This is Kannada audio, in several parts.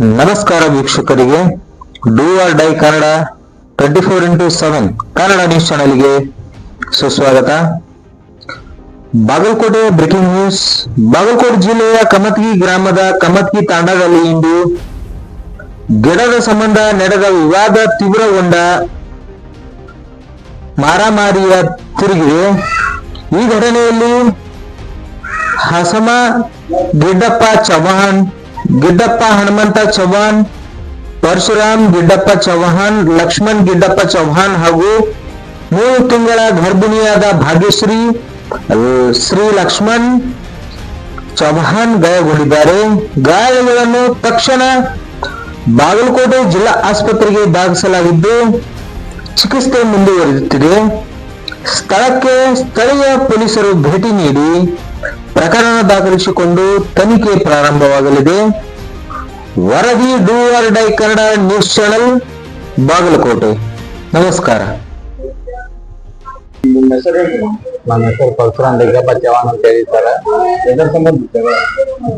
ನಮಸ್ಕಾರ ವೀಕ್ಷಕರಿಗೆ. Do or die Kannada twenty four into seven Kannada news ಚಾನೆಲ್ಗೆ ಸುಸ್ವಾಗತ. ಬಾಗಲಕೋಟೆ ಬ್ರೇಕಿಂಗ್ ನ್ಯೂಸ್ ಬಾಗಲಕೋಟೆ ಜಿಲ್ಲೆಯ ಕಮತ್ಗಿ ಗ್ರಾಮದ ಕಮತ್ಗಿ ತಾಂಡದಲ್ಲಿ ಇಂದು ಗಿಡದ ಸಂಬಂಧ ನಡೆದ ವಿವಾದ ತೀವ್ರಗೊಂಡ ಮಾರಾಮಾರಿಯ ತಿರುಗಿದೆ. ಈ ಘಟನೆಯಲ್ಲಿ ಹಸಮ ಗಿಡ್ಡಪ್ಪ ಚವ್ಹಾಣ್ ಗಿಡ್ಡಪ್ಪ ಹನುಮಂತ ಚೌಹಾಣ್, ಪರಶುರಾಮ್ ಗಿಡ್ಡಪ್ಪ ಚೌಹಾಣ್, ಲಕ್ಷ್ಮಣ್ ಗಿಡ್ಡಪ್ಪ ಚೌಹಾಣ್ ಹಾಗೂ ಮೂರು ತಿಂಗಳ ಗರ್ಭಿಣಿಯಾದ ಭಾಗ್ಯಶ್ರೀ ಶ್ರೀ ಲಕ್ಷ್ಮಣ್ ಚೌಹಾಣ್ ಗಾಯಗೊಂಡಿದ್ದಾರೆ. ಗಾಯಗಳನ್ನು ತಕ್ಷಣ ಬಾಗಲಕೋಟೆ ಜಿಲ್ಲಾ ಆಸ್ಪತ್ರೆಗೆ ದಾಖಲಿಸಲಾಗಿದ್ದು, ಚಿಕಿತ್ಸೆ ಮುಂದುವರಿಯುತ್ತಿದೆ. ಸ್ಥಳಕ್ಕೆ ಸ್ಥಳೀಯ ಪೊಲೀಸರು ಭೇಟಿ ನೀಡಿ ಪ್ರಕರಣ ದಾಖಲಿಸಿಕೊಂಡು ತನಿಖೆ ಪ್ರಾರಂಭವಾಗಲಿದೆ. ವರದಿ do or die Kannada news channel Bagalkot. ನಮಸ್ಕಾರ. ನಿಮ್ಮ ಹೆಸರು ನನ್ನ ಹೆಸರು ಪರಶುರಾಮ್ ಲಿಂಗಪ್ಪ ಚವಾನ್ ಅಂತ ಹೇಳಿ ಸರ್. ಎದ್ರ ಸಂಬಂಧ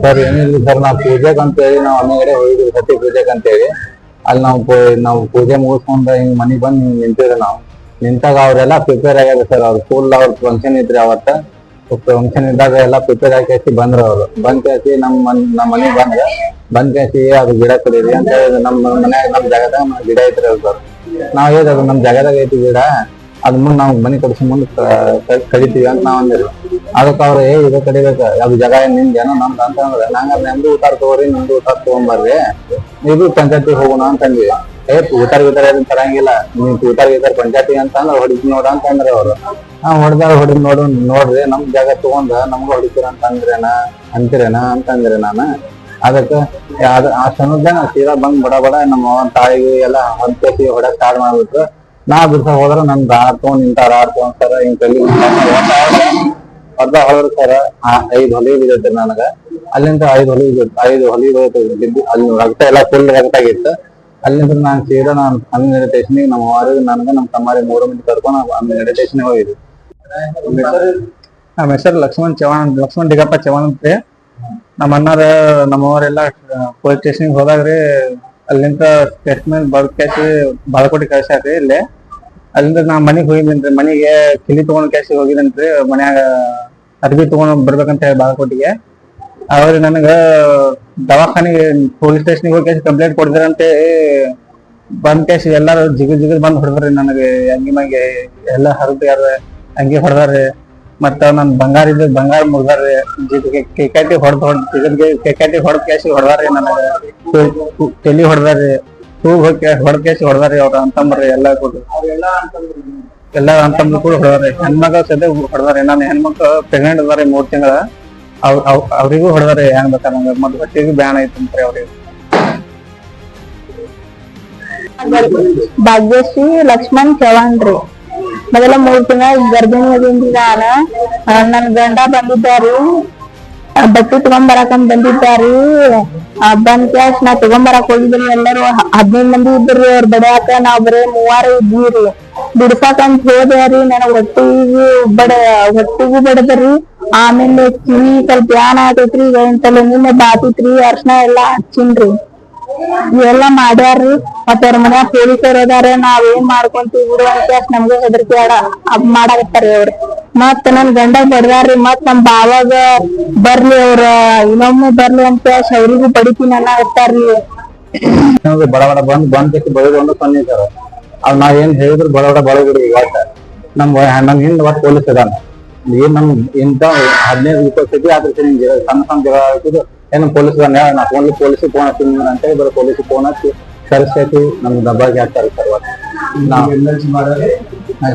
ಸರ್? ಏನಿಲ್ಲ ಸರ್ ನಾವು ಪೂಜೆಗೆ ಅಂತ ಹೇಳಿ ನಾವು ಅನ್ನಗಡೆ ಹೋಗಿದ್ವಿ ಸತಿ ಪೂಜೆಗೆ ಅಂತ ಹೇಳಿ. ಅಲ್ಲಿ ನಾವು ಪೂ- ನಾವು ಪೂಜೆ ಮುಗಿಸ್ಕೊಂಡು ಹಿಂಗ್ ಮನೆಗೆ ಬಂದು ಹಿಂಗ್ ನಿಂತಿದ್ರೆ ನಾವು. ನಿಂತಾಗ ಅವರೆಲ್ಲ ಪ್ರಿಪೇರ್ ಆಗ್ಯಾರ ಸರ್ ಅವ್ರ ಸ್ಕೂಲ್ ಅವ್ರ ಫಂಕ್ಷನ್ ಇದ್ರಿ ಅವತ್ತ. ಫಂಕ್ಷನ್ ಇದ್ದಾಗ ಎಲ್ಲ ಪ್ರಿಪೇರ್ ಆಗಿ ಬಂದ್ರು ಅವರು. ಬಂದ್ ಕೇಸಿ ನಮ್ ಮನ್ ನಮ್ಮ ಮನೆ ಬಂದ್ರೆ ಬಂದ್ ಕೇಸಿ ಅದು ಗಿಡ ಕುಡೀರಿ ಅಂತ ಹೇಳಿ ನಮ್ಮ ಮನ್ಯಾಗ ನಮ್ ಜಾಗದಾಗ ಗಿಡ ಐತ್ರಿ ಅವ್ರು ನಾವ್ ಹೇಳ ಅದು ನಮ್ ಜಾಗದಾಗ ಐತಿ ಗಿಡ, ಅದ್ ಮುಂದ್ ನಾವ್ ಮನೆ ಕಟ್ಸಿ ಮುಂದ್ ಕಡಿತೀವಿ ಅಂತ ನಾವ್ ಅಂದಿರಿ ಅದಕ್ಕೆ ಅವ್ರು, ಏ, ಇದು ಕಡಿಬೇಕ. ಅದು ಜಾಗ ನಿಮ್ದು, ಏನೋ ನಮ್ದು ಅಂತ ಅಂದ್ರೆ. ನಂಗ ನಿಮ್ದು ಊಟ ತಗೋರಿ ನಿಮ್ದು ಊಟ ತಗೊಂಬರ್ರಿ ಇದು ಪಂಚಾಯತಿ ಹೋಗೋಣ ಅಂತ ಅಂದ್ವಿ. ಏ ಉತ್ತಾರ ಗೀತಾರ ಏನ್ ತರಂಗಿಲ್ಲ. ನೀವು ಉತ್ತಾರ ಗೀತಾರ್ ಪಂಚಾಯತಿ ಅಂತ ಅಂದ್ರೆ ಹೊಡಿದ್ ನೋಡ ಅಂತ ಅಂದ್ರೆ ಅವ್ರು. ನಾವ್ ಹೊಡೆದಾರ ಹೊಡಿದ್ ನೋಡು, ನೋಡ್ರಿ, ನಮ್ ಜಾಗ ತಗೊಂಡ ನಮ್ಗ ಹೊಡಿತೀರ ಅಂತ ಅಂದ್ರೇನ ಅಂತೀರೇನ ಅಂತ ಅಂದ್ರಿ ನಾನು. ಅದಕ್ಕೆ ಅದ ಆ ಸಮಯದಾಗ ಸೀದಾ ಬಂದ್ ಬಡ ಬಡ ನಮ್ಮ ತಾಯಿಗೆ ಎಲ್ಲ ಹೊಂದ್ಕೇಸಿ ಹೊಡಕ್ ಸ್ಟಾರ್ಟ್ ಮಾಡ್ಬಿಟ್ರು. ನಾ ಬಿಡ್ಸ ಹೋದ್ರ ನನ್ ತಗೊಂಡ್ ನಿಂತಾರ ತಗೊಂಡ್ ಸರ, ಹಿಂಗ್ ಕಲಿ ಅರ್ಧ ಹೊಲದ್ರ ಸರ ಐದ್ ಹೊಲಿ ಬಿದ್ದೈತ್ರಿ ನನಗ. ಅಲ್ಲಿಂದ ಐದ್ ಹೊಲಿ ಐದ್ ಹೊಲಿ ಬಿದ್ದು, ಅಲ್ಲಿ ರಕ್ತ ಎಲ್ಲಾ ಫುಲ್ ರಕ್ತ ಆಗಿತ್ತು. ಅಲ್ಲಿಂದ ನಾನು ಸೀದಾ ನಾನು ಹನ್ನೆರಡು ಸ್ಟೇಷನಿಗೆ ನಮ್ಮ ಅವ್ರಿಗೆ ನನಗೆ ನಮ್ಮ ತಮ್ಮಾರಿ ಮೂರು ಮಂದಿ ಕರ್ಕೊಂಡು ಹನ್ನೆರಡು ಸ್ಟೇಷನ್ಗೆ ಹೋಗಿದ್ವಿ. ನಮ್ಮ ಹೆಸರು ಲಕ್ಷ್ಮಣ್ ಚವಾಣ್ ಲಕ್ಷ್ಮಣ್ ಡಿಗಪ್ಪ ಚವಾಣ್ ಅಂತ ನಮ್ಮ ಅಣ್ಣಾರ ನಮ್ಮವರೆಲ್ಲ ಪೊಲೀಸ್ ಸ್ಟೇಷನ್ಗೆ ಹೋದಾಗ್ರಿ ಅಲ್ಲಿಂದ ಸ್ಟೇಟ್ಮೆಂಟ್ ಬರ್ದ್ ಕ್ಯಾಶಿ ಬಾಳಕೋಟಿ ಕಳ್ಸ್ಯಾರ್ರಿ ಇಲ್ಲಿ. ಅಲ್ಲಿಂದ ನಾ ಮನೆಗೆ ಹೋಗಿದ್ದೇನ್ರಿ ಮನೆಗೆ ಕಿಲಿ ತಗೊಂಡ್ ಕ್ಯಾಸಿ ಹೋಗಿದ್ದೇನ್ರಿ ಮನ್ಯಾಗ ಅರ್ಬಿ ತಗೊಂಡ್ ಬರ್ಬೇಕಂತ ಹೇಳಿ ಬಾಳಕೋಟಿಗೆ. ಅವ್ರು ನನಗ ದವಾಖಾನಿಗೆ ಪೊಲೀಸ್ ಸ್ಟೇಷನ್ಗೆ ಹೋಗಿ ಕಂಪ್ಲೇಂಟ್ ಕೊಡಿದ್ರಂತೆ ಬಂದ್ ಕೇಸ್ ಎಲ್ಲಾರು ಜಿಗಿದ್ ಜಿಗಿದ್ ಬಂದ್ ಹೊಡೆದ್ರಿ ನನಗೆ. ಅಂಗಿ ಮಂಗೆ ಎಲ್ಲ ಹರಿದು ಯಾರ ಅಂಗಿ ಹೊಡೆದಾರ್ರಿ. ಮತ್ತ ನನ್ ಬಂಗಾರ ಇದ್ದ ಬಂಗಾರ ಮುಗ್ದಾರ್ರಿ. ಕೇಕಾಟಿ ಹೊಡೆದ್ ಹೊಡ್ ಜಿಗದ್ಗೆ ಕೇಕಾಟಿ ಹೊಡೆದ್ ಕೇಸಿ ಹೊಡೆದಾರ್ರಿ ನನಗ. ತಲಿ ಹೊಡೆದಾರ್ರಿ. ತೂಗ್ ಹೋಗಿ ಹೊಡೆದ್ ಕೇಸಿ ಹೊಡೆದಾರ್ರಿ ಅವ್ರ ಅಂತಂಬ್ರಿ ಎಲ್ಲಾ ಕೂಡ ಎಲ್ಲಾ ಅಂತಂಬ್ರು ಕೂಡ ಹೊಡೆದಾರ್ರಿ. ಹೆಣ್ಮಗ ಸದ್ಯ ಹೊಡೆದಾರ್ರಿ. ನಾನು ಹೆಣ್ಮಕ್ಳು ಪ್ರೆಗ್ನೆಂಟ್ ಅದಾರಿ ಮೂರ್ ತಿಂಗಳ. ಅವ್ ಅವ್- ಅವ್ರಿಗೂ ಹೊಡೆದಾರ್ರಿ ಹೆಂಗ್ ಬೇಕಾರ ನಂಗ ಮತ್ ಹೊಟ್ಟಿಗೂ ಬ್ಯಾನ್ ಐತಂತ್ರಿ ಅವ್ರಿಗೆ. ಭಾಗ್ಯಶ್ರೀ ಲಕ್ಷ್ಮಣ್ ಚವಾಣ್ ರೀ. ಮೊದಲ ಮೂರ್ ತಿಂಗಳ ಗರ್ಭಿಣಿ ಅದೀನ್ರಿ ನಾನ. ನನ್ ಗಂಡ ಬಂದಿದ್ದಾರಿ. ಬಟ್ಟೆ ತಗೊಂಬರಕಂತ ಬಂದಿದ್ದಾರಿ. ಆ, ಬಂದ್ ಕ್ಯಾಶ್ ನಾ ತಗೊಂಬರಕ್ ಹೋಗಿದ್ರಿ ಎಲ್ಲರೂ ಹದಿನೈದು ಹದ್ನೈದ್ ಮಂದಿ ಇದ್ರಿ ಅವ್ರ ಬಡಿಯಾಕ ನಾವ್ ಬರೇ ಮೂವಾರ ಇದ್ವಿ ರೀ. ಬಿಡ್ಸಾಕಂತ ರೀ. ನನಗ್ ಹೊಟ್ಟಿಗೂ ಬಡ ಹೊಟ್ಟಿಗೂ ಬಡದ್ರಿ ಆಮೇಲೆ ಕಿವಿ ಸ್ವಲ್ಪ ಬ್ಯಾನ್ ಆಗೈತ್ರಿ ಈಗ ತಲೆ ನಿನ್ನೆ ಬಾತಿತ್ರಿ, ಅರ್ಶನ ಎಲ್ಲಾ ಹಚ್ಚಿನ್ರಿ. ಇವೆಲ್ಲಾ ಮಾಡ್ಯಾರ್ರಿ, ಮತ್ತೆ ಅವ್ರ ಮನ್ಯಾಗ ಪೊಲೀಸರು ಅದಾರ, ನಾವ್ ಏನ್ ಮಾಡ್ಕೊಂತೀವಿ ಬಿಡು ಅಂತ ನಮ್ಗೆ ಹೆದರಿಕೆ ಆಡ ಮಾಡಾಕತ್ತಾರಿ ಅವ್ರು. ಮತ್ ನನ್ ಗಂಡ ಬಡದಾರ್ರಿ ಮತ್ ನಮ್ ಬಾವಾಗ ಬರ್ಲಿ ಅವ್ರ, ಇನ್ನೊಮ್ಮೆ ಬರ್ಲಿ ಅಂತ ಅವ್ರಿಗೂ ಬಡಿತೀನಿ ಅನ್ನತ್ತಾರ್ರಿ ನಮ್ಗೆ ಬಡ ಬಂದ್ ಬಂದ್ ಬೈಕೊಂಡು ಸೊನ್ನೆ ಸರ್ ಅವ್ ನಾವ್ ಏನ್ ಹೇಳಿದ್ರು ಬಡ ಬಡ ಬಳಗಿಡಿ ಇವಾಗ ನಮ್ ನಮ್ ಹಿಂದ್ ಒಟ್ ಪೊಲೀಸ್ ಇದಾನ ಏನ್ ನಮ್ ಇಂತ ಹದಿನೈದು ಇಪ್ಪತ್ತು ಆದ್ರೆ ಸಣ್ಣ ಸಣ್ಣ ಜಗಳ ಆಗ್ತಿದ್ದು ಏನು ಪೊಲೀಸ್ ನಾ ಫೋನ್ ಪೊಲೀಸ್ ಫೋನ್ ಹಚ್ತೀನಿ ಅಂತ ಬರೋ ಪೊಲೀಸ್ ಫೋನ್ ಹಚ್ಚಿ ಕರ್ಸೈತಿ ನಮ್ಗೆ ದಬ್ಬಾಗಿ ಹಾಕ್ತಾರೆ ಸರ್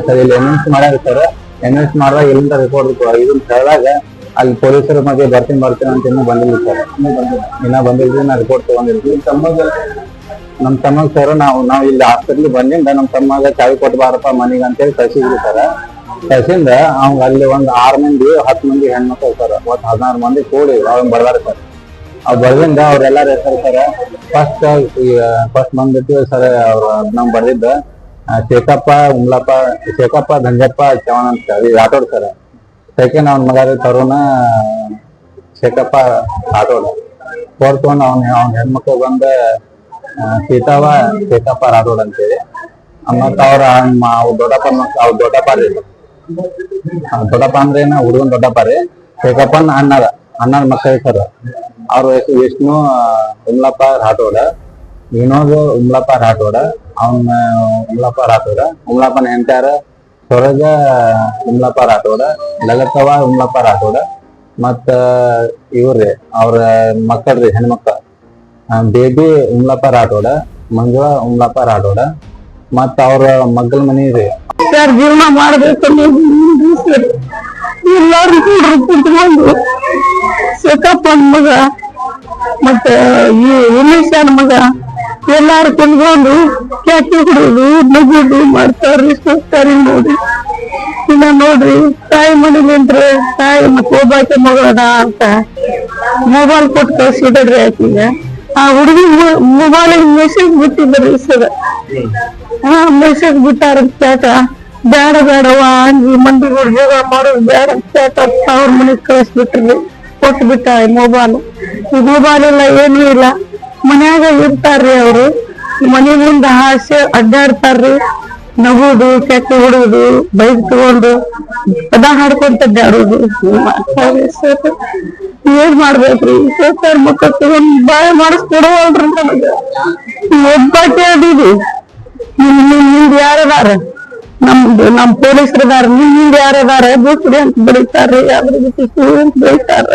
ಸರ್ ಇಲ್ಲಿ ಎನ್ ಎಸ್ ಮಾಡ್ಯಾರ ಸರ್. ಎನ್ ಎಸ್ ಮಾಡಿದಾಗ ಎಲ್ಲಿಂದ ರಿಪೋರ್ಟ್ ಇದನ್ನ ಹೇಳಿದಾಗ ಅಲ್ಲಿ ಪೊಲೀಸರ ಮಧ್ಯೆ ಬರ್ತೀನಿ ಬರ್ತೀನಿ ಅಂತ ಇನ್ನೂ ಬಂದಿಲ್ಲ ಸರ್. ಇನ್ನ ಬಂದಿಲ್ರಿ ನಾ ರಿಪೋರ್ಟ್ ತಗೊಂಡಿರ್ತೀವಿ ನಮ್ಮ ತಮ್ಮಗ? ಸರ್ ನಾವು ನಾವು ಇಲ್ಲಿ ಹಾಸ್ಪಿಟ್ಲ್ ಬಂದಿಂದ ನಮ್ಮ ತಮ್ಮಗ ಚಾವಿ ಕೊಟ್ಬಾರಪ್ಪ ಮನಿಗೆ ಅಂತೇಳಿ ಕಳ್ಸಿದ್ರಿ ಸರ್. ಕಳ್ಸಿಂದ ಅವ್ಗ ಅಲ್ಲಿ ಒಂದ್ ಆರ್ ಮಂದಿ ಹತ್ತು ಮಂದಿ ಹೆಣ್ಮಕ್ಳು ಸರ್ ಒಟ್ ಹದಿನಾರು ಮಂದಿ ಕೂಡಿ ಅವ್ನ್ ಬರ್ದಾರ ಸರ್ ಅವ್ ಬರ್ದಿಂದ ಅವ್ರೆಲ್ಲಾರು ಹೆಸರು ಸರ್ ಫಸ್ಟ್ ಫಸ್ಟ್ ಬಂದ್ಬಿಟ್ಟು ಸರ್ ಅವ್ರ ನಮ್ ಬರ್ದಿದ್ದ ಆ, ಶೇಖಪ್ಪ ಉಮ್ಲಪ್ಪ ಶೇಖಪ್ಪ ಧಂಜಪ್ಪ ಚವಣ ಅಂತ ಸರ್ ರಾಠೋಡ್ ಸರ್. ಸೆಕೆಂಡ್ ಅವ್ನ ಮಗ ತರುಣ ಶೇಖಪ್ಪ ಆಟೋಡ್ ಫೋರ್ತ್ ಒನ್ ಅವ್ನ ಅವ್ನ ಹೆಣ್ಮಕ್ಳು ಬಂದ ಸೀತಾವ ಶೇಖಪ್ಪ ರಾಠೋಡ್ ಅಂತೇಳಿ. ಮತ್ತ ಅವ್ರ ದೊಡ್ಡಪ್ಪ ಅವ್ರ ದೊಡ್ಡಪ್ಪ ದೊಡ್ಡಪ್ಪ ಅಂದ್ರೆ ಏನ? ಹುಡುಗನ್ ದೊಡ್ಡಪ್ಪ ರೀ. ಶೇಖಪ್ಪನ್ ಅಣ್ಣದ ಅಣ್ಣನ ಮಕ್ಕಳ ಹೆಸರು ಅವ್ರ ಹೆಸರು ವಿಷ್ಣು ಉಮ್ಲಪ್ಪ ರಾಠೋಡ. ವಿನೋದ್, ಉಮ್ಲಪ್ಪ ರಾಠೋಡ. ಅವನ ಉಮ್ಲಪ್ಪ ರಾಠೋಡ. ಉಮ್ಲಪ್ಪನ ಹೆಂಡತಾರ ಸೊರಜ ಉಮ್ಲಪ್ಪ ರಾಠೋಡ. ಲಗತ್ತವ ಉಮ್ಲಪ್ಪ ರಾಠೋಡ. ಮತ್ತ, ಇವ್ರಿ ಅವ್ರ ಮಕ್ಕಳ್ರಿ ಹೆಣ್ಮಕ್ಳ. ಬೇಬಿ ಉಮ್ಲಪ್ಪ ರಾಠೋಡ, ಮಂಜುಳಾ ಉಮ್ಲಪ್ಪ ರಾಠೋಡ. ಮತ್ತ ಅವ್ರ ಮಗ್ಗಲ್ ಮನಿ ರೀ. ಸರ್ ಜೀವನ ಮಾಡ್ಬೇಕು ಎಲ್ಲಾರು ಕೂಡ ಕುತ್ಕೊಂಡು ಶೇಖಪ್ಪನ್ ಮಗ ಮತ್ತೆ ಈ ಉಮೇಶನ್ ಮಗ ಎಲ್ಲಾರು ಕುತ್ಕೊಂಡು ಕ್ಯಾಕಿ ಹುಡುದು ನಗುದು ಮಾಡ್ತಾರ್ರಿ ಹೋಗ್ತಾರಿ ನೋಡಿ. ಇನ್ನ ನೋಡ್ರಿ ತಾಯಿ ಮನೇಲಿಂದ್ರೆ ತಾಯಿ ಮತ್ತೆ ಒಬ್ಬಾಕೆ ಮಗಳದ ಅಂತ ಮೊಬೈಲ್ ಕೊಟ್ಟು ಕಳ್ಸಿದ್ರಿ ಆಕಿಗೆ. ಆ ಹುಡುಗಿ ಮೊಬೈಲ್ ಮೆಸೇಜ್ ಬಿಟ್ಟಿದ್ರಿ ಸರ್. ಹಾ ಮೆಸೇಜ್ ಬಿಟ್ಟಾರ ಕ್ಯಾಟ ಬೇಡ ಬೇಡವ ಈ ಮಂದಿಗಳು ಜೋಗ ಮಾಡೋದು ಬೇಡ ಅವ್ರ ಮನೆಗೆ ಕಳಿಸ್ಬಿಟ್ರಿ ಕೊಟ್ಟು ಬಿಟ್ಟ ಮೊಬೈಲ್ ಈ ಮೊಬೈಲ್ ಎಲ್ಲ ಏನೂ ಇಲ್ಲ. ಮನ್ಯಾಗ ಇರ್ತಾರ್ರಿ ಅವರು. ಮನೆ ಮುಂದ ಹಾಸ್ಯ ಅಡ್ಡಾಡ್ತಾರ್ರಿ. ನಗುದು, ಕೆಟ್ಟ ಹೊಡುದು, ಬೈಕ್ ತಗೊಂಡು ಪದ ಹಾಡ್ಕೊಂತ ಅಡ್ಡಾಡೋದು ಏನ್ ಮಾಡ್ಬೇಕ್ರಿ? ಸರ್ಕಾರ ಮಕ್ಕಳು ತಗೊಂಡ್ ಬಾಯ ಮಾಡಿಸ್ಕೊಡವಲ್ರಿ ನಮಗ. ಒಬ್ಬ ಹಿಂದ್ ಯಾರದಾರ ನಮ್ದು ನಮ್ ಪೊಲೀಸ್ ಅದಾರ ನಿಮ್ ಹಿಂದ್ ಯಾರದಾರ ಬೋಸ್ರಿ ಅಂತ ಬರೀತಾರ್ರಿ ಅದ್ರ ಜೊತೆ ಅಂತ ಬರೀತಾರ